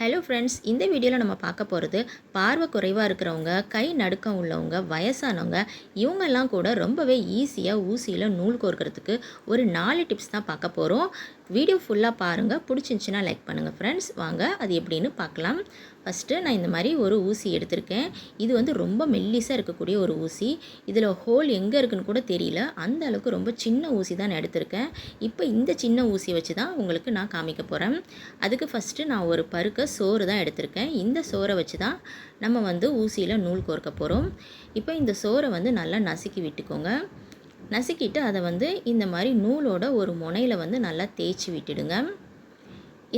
Hello friends இந்த வீடியோவில் நம்ம பார்க்க போகிறது பார்வை குறைவாக இருக்கிறவங்க கை நடுக்கம் உள்ளவங்க வயசானவங்க இவங்கெல்லாம் கூட ரொம்பவே ஈஸியாக ஊசியில் நூல் கோர்க்கறதுக்கு ஒரு நாலு டிப்ஸ் தான் பார்க்க போகிறோம் வீடியோ ஃபுல்லாக பாருங்கள் பிடிச்சிருந்துச்சின்னா லைக் பண்ணுங்கள் ஃப்ரெண்ட்ஸ் வாங்க அது எப்படின்னு பார்க்கலாம். ஃபஸ்ட்டு நான் இந்த மாதிரி ஒரு ஊசி எடுத்திருக்கேன். இது வந்து ரொம்ப மெல்லிஸாக இருக்கக்கூடிய ஒரு ஊசி. இதில் ஹோல் எங்கே இருக்குன்னு கூட தெரியல. அந்த அளவுக்கு ரொம்ப சின்ன ஊசி தான் நான் எடுத்திருக்கேன். இப்போ இந்த சின்ன ஊசியை வச்சு தான் உங்களுக்கு நான் காமிக்க போகிறேன் அதுக்கு ஃபஸ்ட்டு நான் ஒரு பருக்க சோறு தான் எடுத்திருக்கேன். இந்த சோறை வச்சு தான் நம்ம வந்து ஊசியில் நூல் கோர்க்க போகிறோம் இப்போ இந்த சோறை வந்து நல்லா நசுக்கி விட்டுக்கோங்க. நசுக்கிட்டு அதை வந்து இந்த மாதிரி நூலோட ஒரு முனையில் வந்து நல்லா தேய்ச்சி விட்டுடுங்க.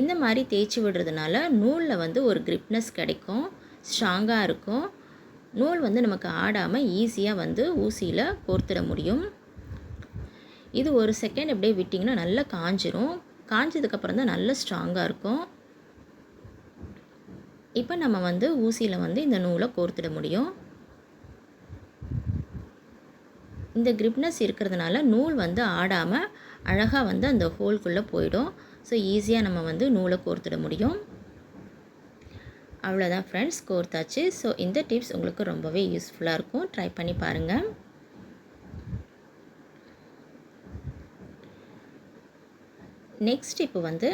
இந்த மாதிரி தேய்ச்சி விடுறதுனால நூலில் வந்து ஒரு கிரிப்னஸ் கிடைக்கும். ஸ்ட்ராங்காக இருக்கும். நூல் வந்து நமக்கு ஆடாமல் ஈஸியாக வந்து ஊசியில் கோர்த்துட முடியும். இது ஒரு செகண்ட் அப்படியே விட்டிங்கன்னா நல்லா காஞ்சிரும். காஞ்சதுக்கப்புறம் தான் நல்லா ஸ்ட்ராங்காக இருக்கும். இப்போ நம்ம வந்து ஊசியில் வந்து இந்த நூலை கோர்த்துட முடியும். இந்த கிரிப்னஸ் இருக்கிறதுனால நூல் வந்து ஆடாமல் அழகாக வந்து அந்த ஹோல்குள்ளே போயிடும். ஸோ ஈஸியாக நம்ம வந்து நூலை கோர்த்துட முடியும். அவ்வளோதான் ஃப்ரெண்ட்ஸ் கோர்த்தாச்சு. ஸோ இந்த டிப்ஸ் உங்களுக்கு ரொம்பவே யூஸ்ஃபுல்லாக இருக்கும். ட்ரை பண்ணி பாருங்கள் நெக்ஸ்ட் இப்போ வந்து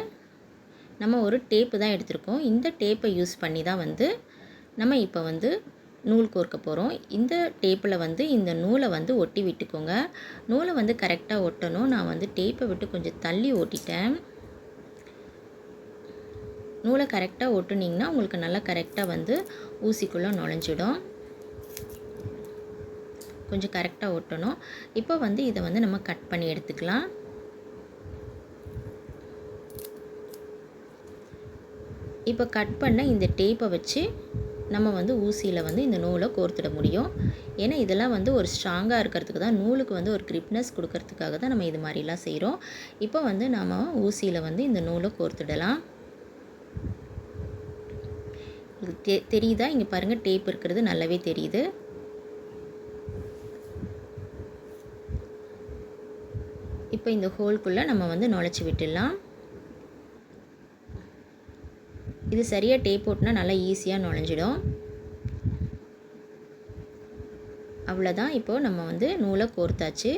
நம்ம ஒரு டேப்பு தான் எடுத்திருக்கோம். இந்த டேப்பை யூஸ் பண்ணி தான் வந்து நம்ம இப்போ வந்து நூல் கோர்க்க போகிறோம் இந்த டேப்பில் வந்து இந்த நூலை வந்து ஒட்டி விட்டுக்கோங்க. நூலை வந்து கரெக்டாக ஒட்டணும். நான் வந்து டேப்பை விட்டு கொஞ்சம் தள்ளி ஓட்டிட்டேன். நூலை கரெக்டாக ஒட்டுனிங்கன்னா உங்களுக்கு நல்லா கரெக்டாக வந்து ஊசிக்குள்ளே நுழைஞ்சிடும். கொஞ்சம் கரெக்டாக ஒட்டணும். இப்போ வந்து இதை வந்து நம்ம கட் பண்ணி எடுத்துக்கலாம். இப்போ கட் பண்ண இந்த டேப்பை வச்சு நம்ம வந்து ஊசியில் வந்து இந்த நூலை கோர்த்துட முடியும். ஏன்னா இதெல்லாம் வந்து ஒரு ஸ்ட்ராங்காக இருக்கிறதுக்கு தான் நூலுக்கு வந்து ஒரு கிரிப்னஸ் கொடுக்கறதுக்காக தான் நம்ம இது மாதிரிலாம் செய்கிறோம் இப்போ வந்து நம்ம ஊசியில் வந்து இந்த நூலை கோர்த்துடலாம். தெ தெரியுதா? இங்கே பாருங்கள் டேப் இருக்கிறது நல்லாவே தெரியுது. இப்போ இந்த ஹோல்குள்ளே நம்ம வந்து நுழைச்சி விட்டுடலாம். இது சரியாக டேப் போட்டுனா நல்லா ஈஸியாக நுழைஞ்சிடும். அவ்வளோதான் இப்போது நம்ம வந்து நூலை கோர்த்தாச்சு.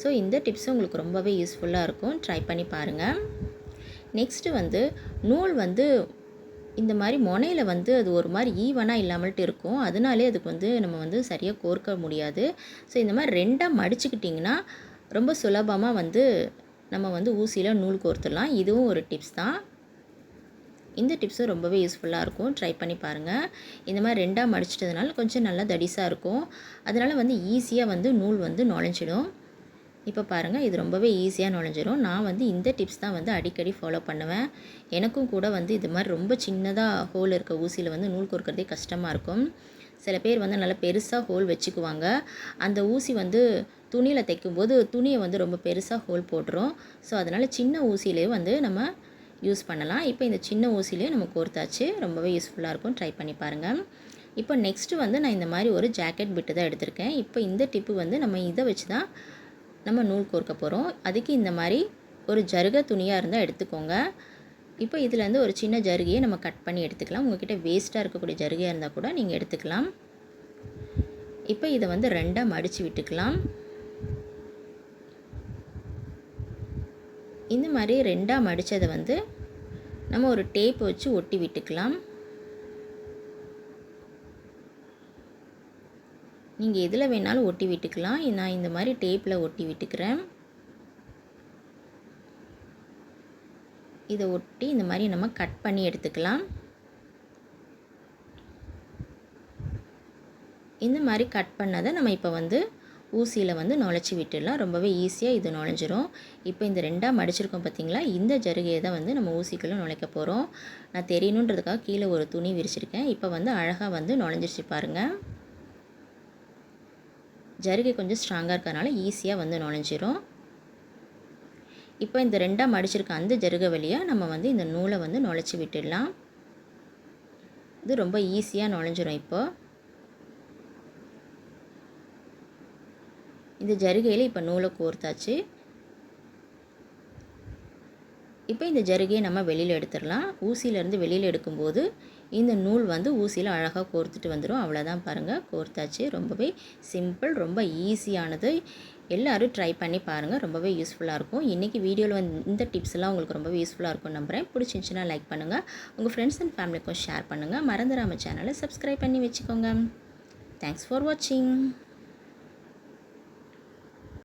ஸோ இந்த டிப்ஸும் உங்களுக்கு ரொம்பவே யூஸ்ஃபுல்லாக இருக்கும். ட்ரை பண்ணி பாருங்கள் நெக்ஸ்ட்டு வந்து நூல் வந்து இந்த மாதிரி முனையில் வந்து அது ஒரு மாதிரி ஈவனாக இல்லாமல்ட்டு இருக்கும். அதனாலே அதுக்கு வந்து நம்ம வந்து சரியாக கோர்க்க முடியாது. ஸோ இந்த மாதிரி ரெண்டாக மடிச்சுக்கிட்டிங்கன்னா ரொம்ப சுலபமாக வந்து நம்ம வந்து ஊசியில் நூல் கோர்த்துடலாம். இதுவும் ஒரு டிப்ஸ் தான். இந்த டிப்ஸும் ரொம்பவே யூஸ்ஃபுல்லாக இருக்கும். ட்ரை பண்ணி பாருங்கள் இந்த மாதிரி ரெண்டாக மடிச்சிட்டதுனால கொஞ்சம் நல்லா தடிசாக இருக்கும். அதனால் வந்து ஈஸியாக வந்து நூல் வந்து நுழைஞ்சிடும். இப்போ பாருங்கள் இது ரொம்பவே ஈஸியாக நுழைஞ்சிரும். நான் வந்து இந்த டிப்ஸ் தான் வந்து அடிக்கடி ஃபாலோ பண்ணுவேன். எனக்கும் கூட வந்து இது மாதிரி ரொம்ப சின்னதாக ஹோல் இருக்க ஊசியில் வந்து நூல் கொடுக்கறதே கஷ்டமாக இருக்கும். சில பேர் வந்து நல்லா பெருசாக ஹோல் வச்சுக்குவாங்க. அந்த ஊசி வந்து துணியில் தைக்கும்போது துணியை வந்து ரொம்ப பெருசாக ஹோல் போட்டுரும். ஸோ அதனால் சின்ன ஊசியிலே வந்து நம்ம யூஸ் பண்ணலாம். இப்போ இந்த சின்ன ஊசிலே நம்ம கோர்த்தாச்சு. ரொம்பவே யூஸ்ஃபுல்லாக இருக்கும். ட்ரை பண்ணி பாருங்கள் இப்போ நெக்ஸ்ட்டு வந்து நான் இந்த மாதிரி ஒரு ஜாக்கெட் பிட்டு தான் எடுத்திருக்கேன். இப்போ இந்த டிப்பு வந்து நம்ம இதை வச்சு தான் நம்ம நூல் கோர்க்க போகிறோம் அதுக்கு இந்த மாதிரி ஒரு ஜருக துணியாக இருந்தால் எடுத்துக்கோங்க. இப்போ இதுலேருந்து ஒரு சின்ன ஜருகையை நம்ம கட் பண்ணி எடுத்துக்கலாம். உங்கள்கிட்ட வேஸ்ட்டாக இருக்கக்கூடிய ஜருகையாக இருந்தால் கூட நீங்கள் எடுத்துக்கலாம். இப்போ இதை வந்து ரெண்டாக மடித்து விட்டுக்கலாம். இந்த மாதிரி ரெண்டாக மடித்ததை வந்து நம்ம ஒரு டேப் வச்சு ஒட்டி விட்டுக்கலாம். நீங்கள் எதில் வேணாலும் ஒட்டி விட்டுக்கலாம். நான் இந்த மாதிரி டேப்பில் ஒட்டி விட்டுக்கிறேன். இதை ஒட்டி இந்த மாதிரி நம்ம கட் பண்ணி எடுத்துக்கலாம். இந்த மாதிரி கட் பண்ணதை நம்ம இப்போ வந்து ஊசியில் வந்து நுழைச்சி விட்டுடலாம். ரொம்பவே ஈஸியாக இது நுழைஞ்சிரும். இப்போ இந்த ரெண்டாக மடிச்சிருக்கோம் பார்த்திங்களா இந்த ஜருகையை தான் வந்து நம்ம ஊசிக்குள்ளே நுழைக்க போகிறோம் நான் தெரியணுன்றதுக்காக கீழே ஒரு துணி விரிச்சிருக்கேன். இப்போ வந்து அழகாக வந்து நுழைஞ்சிருச்சு பாருங்கள் ஜருகை கொஞ்சம் ஸ்ட்ராங்காக இருக்கிறதுனால ஈஸியாக வந்து நுழைஞ்சிரும். இப்போ இந்த ரெண்டாக மடிச்சிருக்க அந்த ஜருகை வழியாக நம்ம வந்து இந்த நூலை வந்து நுழைச்சி விட்டுடலாம். இது ரொம்ப ஈஸியாக நுழைஞ்சிரும் இப்போது இந்த ஜருகையில் இப்போ நூலை கோர்த்தாச்சு. இப்போ இந்த ஜருகையை நம்ம வெளியில் எடுத்துடலாம். ஊசியிலேருந்து வெளியில் எடுக்கும்போது இந்த நூல் வந்து ஊசியில் அழகாக கோர்த்துட்டு வந்துடும் அவ்வளோதான் பாருங்கள் கோர்த்தாச்சு. ரொம்பவே சிம்பிள் ரொம்ப ஈஸியானது. எல்லோரும் ட்ரை பண்ணி பாருங்கள் ரொம்பவே யூஸ்ஃபுல்லாக இருக்கும். இன்றைக்கி வீடியோவில் வந்து இந்த டிப்ஸ் எல்லாம் உங்களுக்கு ரொம்பவே யூஸ்ஃபுல்லாக இருக்கும் நம்புகிறேன் பிடிச்சிருந்துச்சுன்னா லைக் பண்ணுங்கள் உங்கள் ஃப்ரெண்ட்ஸ் அண்ட் ஃபேமிலிக்கும் ஷேர் பண்ணுங்கள் மறந்துடாமல் சேனலை சப்ஸ்கிரைப் பண்ணி வச்சுக்கோங்க. தேங்க்ஸ் ஃபார் வாட்சிங்